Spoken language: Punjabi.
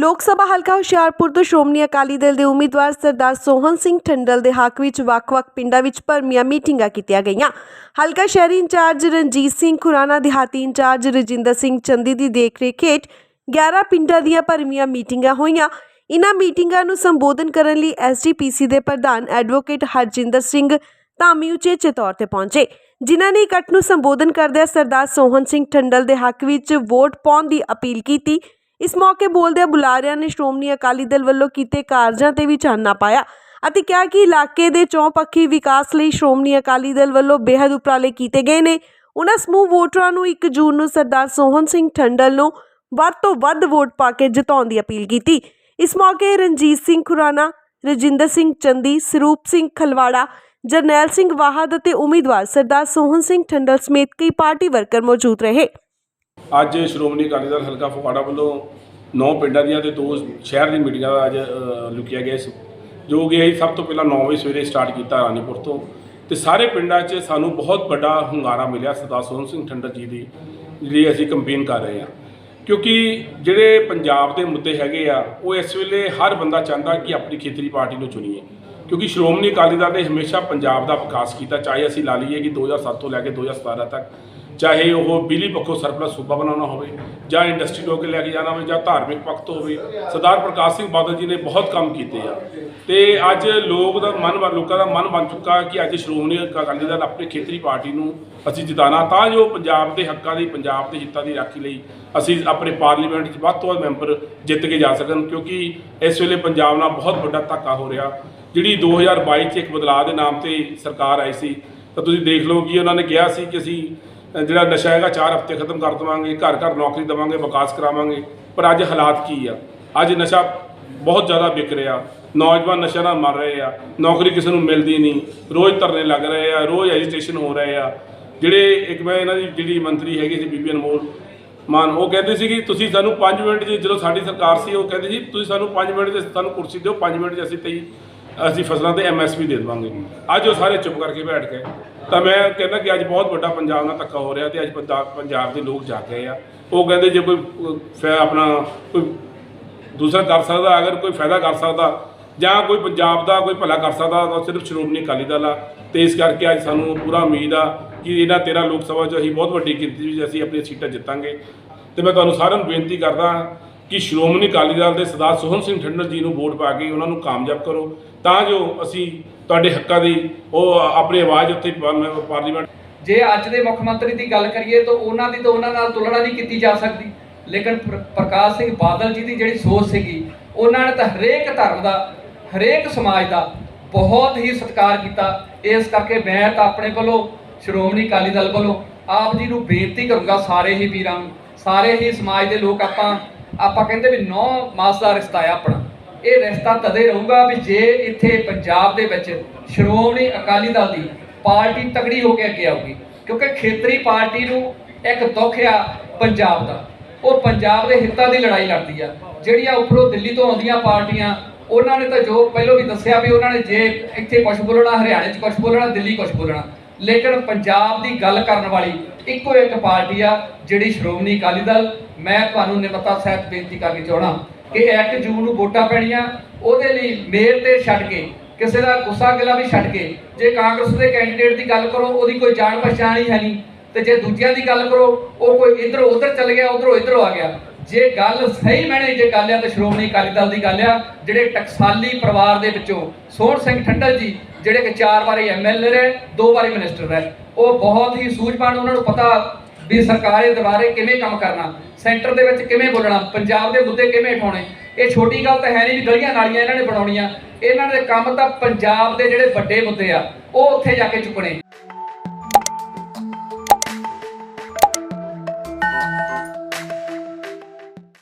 ਲੋਕ ਸਭਾ ਹਲਕਾ ਹੁਸ਼ਿਆਰਪੁਰ ਤੋਂ ਸ਼੍ਰੋਮਣੀ ਅਕਾਲੀ ਦਲ ਦੇ ਉਮੀਦਵਾਰ ਸਰਦਾਰ ਸੋਹਨ ਸਿੰਘ ਠੰਡਲ ਦੇ ਹੱਕ ਵਿੱਚ ਵੱਖ-ਵੱਖ ਪਿੰਡਾਂ ਵਿੱਚ ਭਰਮੀਆਂ ਮੀਟਿੰਗਾਂ ਕੀਤੀਆਂ ਗਈਆਂ। ਹਲਕਾ ਸ਼ਹਿਰੀ ਇੰਚਾਰਜ ਰਣਜੀਤ ਸਿੰਘ, ਖੁਰਾਨਾ ਦਿਹਾਤੀ ਇੰਚਾਰਜ ਰਜਿੰਦਰ ਸਿੰਘ ਚੰਦੀ ਦੀ ਦੇਖਰੇਖ ਹੇਠ 11 ਪਿੰਡਾਂ ਦੀਆਂ ਭਰਮੀਆਂ ਮੀਟਿੰਗਾਂ ਹੋਈਆਂ। ਇਨ੍ਹਾਂ ਮੀਟਿੰਗਾਂ ਨੂੰ ਸੰਬੋਧਨ ਕਰਨ ਲਈ ਐਸਜੀਪੀਸੀ ਦੇ ਪ੍ਰਧਾਨ ਐਡਵੋਕੇਟ ਹਰਜਿੰਦਰ ਸਿੰਘ ਧਾਮੀ ਉਚੇਚੇ ਤੌਰ ਤੇ ਪਹੁੰਚੇ, ਜਿਨ੍ਹਾਂ ਨੇ ਇਕੱਠ ਨੂੰ ਸੰਬੋਧਨ ਕਰਦਿਆਂ ਸਰਦਾਰ ਸੋਹਨ ਸਿੰਘ ਠੰਡਲ ਦੇ ਹੱਕ ਵਿੱਚ ਵੋਟ ਪਾਉਣ ਦੀ ਅਪੀਲ ਕੀਤੀ। ਇਸ ਮੌਕੇ ਬੋਲਦਿਆਂ ਬੁਲਾਰਿਆਂ ਨੇ ਸ਼੍ਰੋਮਣੀ ਅਕਾਲੀ ਦਲ ਵੱਲੋਂ ਕੀਤੇ ਕਾਰਜਾਂ ਤੇ ਵੀ ਚਾਨਣਾ ਪਾਇਆ ਅਤੇ ਕਿਹਾ ਕਿ ਇਲਾਕੇ ਦੇ ਚੌਪੱਖੀ ਵਿਕਾਸ ਲਈ ਸ਼੍ਰੋਮਣੀ ਅਕਾਲੀ ਦਲ ਵੱਲੋਂ ਬੇहद ਉਪਰਾਲੇ ਕੀਤੇ ਗਏ ਨੇ। ਉਹਨਾਂ ਸਮੂਹ ਵੋਟਰਾਂ ਨੂੰ 1 ਜੂਨ ਨੂੰ ਸਰਦਾਰ ਸੋਹਨ ਸਿੰਘ ਠੰਡਲ ਨੂੰ ਵੱਧ ਤੋਂ ਵੱਧ ਵੋਟ ਪਾ ਕੇ ਜਿਤਾਉਣ ਦੀ ਅਪੀਲ ਕੀਤੀ। ਇਸ ਮੌਕੇ ਰਣਜੀਤ ਸਿੰਘ ਖੁਰਾਨਾ, ਰਜਿੰਦਰ ਸਿੰਘ ਚੰਦੀ, ਸਰੂਪ ਸਿੰਘ ਖਲਵਾੜਾ, ਜਰਨੈਲ ਸਿੰਘ ਵਾਹਦ ਅਤੇ ਉਮੀਦਵਾਰ ਸਰਦਾਰ ਸੋਹਨ ਸਿੰਘ ਠੰਡਲ ਸਮੇਤ ਕਈ ਪਾਰਟੀ ਵਰਕਰ ਮੌਜੂਦ ਰਹੇ। ਅੱਜ ਸ਼੍ਰੋਮਣੀ ਅਕਾਲੀ ਦਲ ਹਲਕਾ ਫਗਵਾੜਾ ਵੱਲੋਂ ਨੌ ਪਿੰਡਾਂ ਦੀਆਂ ਤੇ ਦੋ ਸ਼ਹਿਰ ਦੀਆਂ ਮੀਟਿੰਗਾਂ ਦਾ ਅੱਜ ਲੁਕਿਆ ਗਿਆ ਸੀ ਜੋ ਕਿ ਅਸੀਂ ਸਭ ਤੋਂ ਪਹਿਲਾਂ 9 ਵਜੇ ਸਵੇਰੇ ਸਟਾਰਟ ਕੀਤਾ ਰਾਣੀਪੁਰ ਤੋਂ। ਤੇ ਸਾਰੇ ਪਿੰਡਾਂ 'ਚ ਸਾਨੂੰ ਬਹੁਤ ਵੱਡਾ ਹੁੰਗਾਰਾ ਮਿਲਿਆ ਸਰਦਾਰ ਸੋਹਣ ਸਿੰਘ ਠੰਡਰ ਜੀ ਦੀ, ਜਿਹੜੀ ਅਸੀਂ ਕੰਪੇਨ ਕਰ ਰਹੇ ਹਾਂ। ਕਿਉਂਕਿ ਜਿਹੜੇ ਪੰਜਾਬ ਦੇ ਮੁੱਦੇ ਹੈਗੇ ਆ, ਉਹ ਇਸ ਵੇਲੇ ਹਰ ਬੰਦਾ ਚਾਹੁੰਦਾ ਕਿ ਆਪਣੀ ਖੇਤਰੀ ਪਾਰਟੀ ਨੂੰ ਚੁਣੀਏ। ਕਿਉਂਕਿ ਸ਼੍ਰੋਮਣੀ ਅਕਾਲੀ ਦਲ ਨੇ ਹਮੇਸ਼ਾ ਪੰਜਾਬ ਦਾ ਵਿਕਾਸ ਕੀਤਾ, ਚਾਹੇ ਅਸੀਂ ਲਾ ਲਈਏ ਕਿ 2007 ਤੋਂ ਲੈ ਕੇ 2017 ਤੱਕ ਚਾਹੇ ਉਹ ਬਿਜਲੀ ਪੱਖੋਂ ਸਰਪਲਸ ਸੂਬਾ ਬਣਾਉਣਾ ਹੋਵੇ ਜਾਂ ਇੰਡਸਟਰੀ ਨੂੰ ਅੱਗੇ ਲੈ ਕੇ ਜਾਣਾ ਹੋਵੇ ਜਾਂ ਧਾਰਮਿਕ ਪੱਖ ਤੋਂ ਹੋਵੇ, ਸਰਦਾਰ ਪ੍ਰਕਾਸ਼ ਸਿੰਘ ਬਾਦਲ ਜੀ ਨੇ ਬਹੁਤ ਕੰਮ ਕੀਤੇ ਆ। ਤੇ ਅੱਜ ਲੋਕ ਦਾ ਮਨ ਬਣ, ਲੋਕਾਂ ਦਾ ਮਨ ਬਣ ਚੁੱਕਾ ਕਿ ਅੱਜ ਸ਼੍ਰੋਮਣੀ ਅਕਾਲੀ ਦਲ ਆਪਣੀ ਖੇਤਰੀ ਪਾਰਟੀ ਨੂੰ ਅਸੀਂ ਜਿਤਾਣਾ ਤਾਂ ਜੋ ਪੰਜਾਬ ਦੇ ਹੱਕਾਂ ਦੀ, ਪੰਜਾਬ ਦੇ ਹਿੱਤਾਂ ਦੀ ਰਾਖੀ ਲਈ ਅਸੀਂ ਆਪਣੇ ਪਾਰਲੀਮੈਂਟ 'ਚ ਵੱਧ ਤੋਂ ਵੱਧ ਮੈਂਬਰ ਜਿੱਤ ਕੇ ਜਾ ਸਕਣ, ਕਿਉਂਕਿ ਇਸ ਵੇਲੇ ਪੰਜਾਬ ਨਾਲ ਬਹੁਤ ਵੱਡਾ ਧੱਕਾ ਹੋ ਰਿਹਾ। ਜਿਹੜੀ 2022 'ਚ ਇੱਕ ਬਦਲਾਅ ਦੇ ਨਾਮ ਤੇ ਸਰਕਾਰ ਆਈ ਸੀ, ਤਾਂ ਤੁਸੀਂ ਦੇਖ ਲਓ ਕਿ ਉਹਨਾਂ ਨੇ ਕਿਹਾ ਸੀ ਕਿ ਅਸੀਂ ਜਿਹੜਾ ਨਸ਼ਾ ਹੈਗਾ 4 ਹਫ਼ਤੇ ਖਤਮ ਕਰ ਦੇਵਾਂਗੇ, ਘਰ ਘਰ ਨੌਕਰੀ ਦੇਵਾਂਗੇ, ਵਿਕਾਸ ਕਰਾਵਾਂਗੇ। ਪਰ ਅੱਜ ਹਾਲਾਤ ਕੀ ਆ? ਅੱਜ ਨਸ਼ਾ ਬਹੁਤ ਜ਼ਿਆਦਾ ਵਿਕ ਰਿਹਾ। ਨੌਜਵਾਨ ਨਸ਼ਾ ਨਾਲ ਮਰ ਰਹੇ ਆ। ਨੌਕਰੀ ਕਿਸੇ ਨੂੰ ਮਿਲਦੀ ਨਹੀਂ। ਰੋਜ਼ ਧਰਨੇ ਲੱਗ ਰਹੇ ਆ, ਰੋਜ਼ ਐਜੀਟੇਸ਼ਨ ਹੋ ਰਹੇ ਆ। ਜਿਹੜੇ ਇੱਕ ਮੈਂ ਇਹਨਾਂ ਦੀ ਜਿਹੜੀ ਮੰਤਰੀ ਹੈਗੀ ਸੀ, ਬੀਬੀ ਅਨਮੋਲ ਮਾਨ, ਉਹ ਕਹਿੰਦੇ ਸੀ ਕਿ ਤੁਸੀਂ ਸਾਨੂੰ 5 ਮਿੰਟ 'ਚ ਜਦੋਂ ਸਾਡੀ ਸਰਕਾਰ ਸੀ, ਉਹ ਕਹਿੰਦੇ ਸੀ, ਤੁਸੀਂ ਸਾਨੂੰ 5 ਮਿੰਟ 'ਚ ਸਾਨੂੰ ਕੁਰਸੀ ਦਿਓ 5 ਮਿੰਟ 'ਚ ਅਸੀਂ ਤੇਈ ਅਸੀਂ ਫਸਲਾਂ ਤੇ ਐਮਐਸਪੀ ਦੇ ਦੇਵਾਂਗੇ। ਅੱਜ ਉਹ ਸਾਰੇ ਚੁੱਪ ਕਰਕੇ ਬੈਠ ਗਏ। ਤਾਂ ਮੈਂ ਕਹਿੰਦਾ ਕਿ ਅੱਜ ਬਹੁਤ ਵੱਡਾ ਪੰਜਾਬ ਨਾਲ ਧੱਕਾ ਹੋ ਰਿਹਾ ਤੇ ਅੱਜ ਪੰਜਾਬ ਪੰਜਾਬ ਦੇ ਲੋਕ ਜਾ ਗਏ ਆ। ਉਹ ਕਹਿੰਦੇ ਜੇ ਕੋਈ, ਫੈ, ਆਪਣਾ ਕੋਈ ਦੂਸਰਾ ਕਰ ਸਕਦਾ, ਅਗਰ ਕੋਈ ਫਾਇਦਾ ਕਰ ਸਕਦਾ, ਜਾਂ ਕੋਈ ਪੰਜਾਬ ਦਾ ਕੋਈ ਭਲਾ ਕਰ ਸਕਦਾ, ਤਾਂ ਸਿਰਫ ਸ਼੍ਰੋਮਣੀ ਅਕਾਲੀ ਦਲ ਆ। ਤੇ ਇਸ ਕਰਕੇ ਅੱਜ ਸਾਨੂੰ ਪੂਰਾ ਉਮੀਦ ਆ ਕਿ ਇਹਨਾਂ 13 ਲੋਕ ਸਭਾ 'ਚ ਅਸੀਂ ਬਹੁਤ ਵੱਡੀ ਗਿਣਤੀ ਵਿੱਚ ਅਸੀਂ ਆਪਣੀਆਂ ਸੀਟਾਂ ਜਿੱਤਾਂਗੇ। ਤੇ ਮੈਂ ਤੁਹਾਨੂੰ ਸਾਰਿਆਂ ਨੂੰ ਬੇਨਤੀ ਕਰਦਾ ਕਿ ਸ਼੍ਰੋਮਣੀ ਅਕਾਲੀ ਦਲ ਦੇ ਸਰਦਾਰ ਸੋਹਣ ਸਿੰਘ ਠੰਡਰ ਜੀ ਨੂੰ ਵੋਟ ਪਾ ਕੇ ਉਹਨਾਂ ਨੂੰ ਕਾਮਯਾਬ ਕਰੋ। ਤਾਂ ਜੋ ਅਸੀਂ ਤੁਹਾਡੇ ਹੱਕਾਂ ਦੀ ਉਹ ਆਪਣੀ ਆਵਾਜ਼ ਉੱਥੇ ਪਾਰਲੀਮੈਂਟ ਜੇ ਅੱਜ ਦੇ ਮੁੱਖ ਮੰਤਰੀ ਦੀ ਗੱਲ ਕਰੀਏ ਤਾਂ ਉਹਨਾਂ ਦੀ ਤਾਂ ਉਹਨਾਂ ਨਾਲ ਤੁਲਨਾ ਨਹੀਂ ਕੀਤੀ ਜਾ ਸਕਦੀ। ਲੇਕਿਨ ਪ੍ਰਕਾਸ਼ ਸਿੰਘ ਬਾਦਲ ਜੀ ਦੀ ਜਿਹੜੀ ਸੋਚ ਸੀਗੀ, ਉਹਨਾਂ ਨੇ ਤਾਂ ਹਰੇਕ ਧਰਮ ਦਾ, ਹਰੇਕ ਸਮਾਜ ਦਾ ਬਹੁਤ ਹੀ ਸਤਿਕਾਰ ਕੀਤਾ। ਇਸ ਕਰਕੇ ਮੈਂ ਤਾਂ ਆਪਣੇ ਵੱਲੋਂ, ਸ਼੍ਰੋਮਣੀ ਅਕਾਲੀ ਦਲ ਵੱਲੋਂ ਆਪ ਜੀ ਨੂੰ ਬੇਨਤੀ ਕਰੂੰਗਾ ਸਾਰੇ ਹੀ ਵੀਰਾਂ ਨੂੰ, ਸਾਰੇ ਹੀ ਸਮਾਜ ਦੇ ਲੋਕ ਆਪਾਂ ਆਪਾਂ ਕਹਿੰਦੇ ਵੀ ਨੌ ਮਾਸ ਦਾ ਰਿਸ਼ਤਾ ਆ ਆਪਣਾ। ਇਹ ਰਿਸ਼ਤਾ ਤਦੇ ਰਹੂਗਾ ਵੀ ਜੇ ਇੱਥੇ ਪੰਜਾਬ ਦੇ ਵਿੱਚ ਸ਼੍ਰੋਮਣੀ ਅਕਾਲੀ ਦਲ ਦੀ ਪਾਰਟੀ ਤਗੜੀ ਹੋ ਕੇ ਅੱਗੇ ਆਊਗੀ, ਕਿਉਂਕਿ ਖੇਤਰੀ ਪਾਰਟੀ ਨੂੰ ਇੱਕ ਦੁੱਖ ਆ ਪੰਜਾਬ ਦਾ। ਉਹ ਪੰਜਾਬ ਦੇ ਹਿੱਤਾਂ ਦੀ ਲੜਾਈ ਲੜਦੀ ਆ। ਜਿਹੜੀਆਂ ਉੱਪਰੋਂ ਦਿੱਲੀ ਤੋਂ ਆਉਂਦੀਆਂ ਪਾਰਟੀਆਂ, ਉਹਨਾਂ ਨੇ ਤਾਂ ਜੋ ਪਹਿਲਾਂ ਵੀ ਦੱਸਿਆ ਵੀ ਉਹਨਾਂ ਨੇ ਜੇ ਇੱਥੇ ਕੁਝ ਬੋਲਣਾ, ਹਰਿਆਣੇ 'ਚ ਕੁਝ ਬੋਲਣਾ, ਦਿੱਲੀ ਕੁਝ ਬੋਲਣਾ। ਲੇਕਿਨ ਪੰਜਾਬ ਦੀ ਗੱਲ ਕਰਨ ਵਾਲੀ ਇੱਕੋ ਇੱਕ ਪਾਰਟੀ ਆ ਜਿਹੜੀ ਸ਼੍ਰੋਮਣੀ ਅਕਾਲੀ ਦਲ, ਮੈਂ ਤੁਹਾਨੂੰ ਨਿਮਰਤਾ ਸਹਿਤ ਬੇਨਤੀ ਕਰਨੀ ਚਾਹਣਾ ਕਿ 1 ਜੂਨ ਨੂੰ ਵੋਟਾਂ ਪੈਣੀਆਂ, ਉਹਦੇ ਲਈ ਮੇਰ ਤੇ ਛੱਡ ਕੇ, ਕਿਸੇ ਦਾ ਗੁੱਸਾ ਗਿਲਾ ਵੀ ਛੱਡ ਕੇ, ਜੇ ਕਾਂਗਰਸ ਦੇ ਕੈਂਡੀਡੇਟ ਦੀ ਗੱਲ ਕਰੋ, ਉਹਦੀ ਕੋਈ ਜਾਣ ਪਛਾਣ ਹੀ ਹੈ ਨਹੀਂ ਤੇ ਜੇ ਦੂਜਿਆਂ ਦੀ ਗੱਲ ਕਰੋ, ਉਹ ਕੋਈ ਇਧਰੋਂ ਉਧਰ ਚੱਲ ਗਿਆ ਉਧਰੋਂ ਇਧਰੋਂ ਆ ਗਿਆ। ਜੇ ਗੱਲ ਸਹੀ ਮੈਨੇ, ਜੇ ਗੱਲ ਆ ਤਾਂ ਸ਼੍ਰੋਮਣੀ ਅਕਾਲੀ ਦਲ ਦੀ ਗੱਲ ਆ, ਜਿਹੜੇ ਟਕਸਾਲੀ ਪਰਿਵਾਰ ਦੇ ਵਿੱਚੋਂ ਸੋਹਣ ਸਿੰਘ ਠੰਡਲ ਜੀ, ਜਿਹੜੇ ਕਿ ਚਾਰ ਵਾਰੀ ਐਮਐਲਏ ਰਹੇ, ਦੋ ਵਾਰੀ ਮਿਨਿਸਟਰ ਰਹੇ, ਉਹ ਬਹੁਤ ਹੀ ਸੂਝਵਾਨ ਉਹਨਾਂ ਨੂੰ ਪਤਾ ਵੀ ਸਰਕਾਰ ਦੇ ਦੁਆਰੇ ਕਿਵੇਂ ਕੰਮ ਕਰਨਾ, ਸੈਂਟਰ ਦੇ ਵਿੱਚ ਕਿਵੇਂ ਬੋਲਣਾ, ਪੰਜਾਬ ਦੇ ਮੁੱਦੇ ਕਿਵੇਂ ਉਠਾਉਣੇ। ਇਹ ਛੋਟੀ ਗੱਲ ਤਾਂ ਹੈ ਨਹੀਂ ਵੀ ਗਲੀਆਂ ਨਾਲੀਆਂ ਇਹਨਾਂ ਨੇ ਬਣਾਉਣੀਆਂ। ਇਹਨਾਂ ਦੇ ਕੰਮ ਤਾਂ ਪੰਜਾਬ ਦੇ ਜਿਹੜੇ ਵੱਡੇ ਮੁੱਦੇ ਆ, ਉਹ ਉੱਥੇ ਜਾ ਕੇ ਚੁੱਕਣੇ।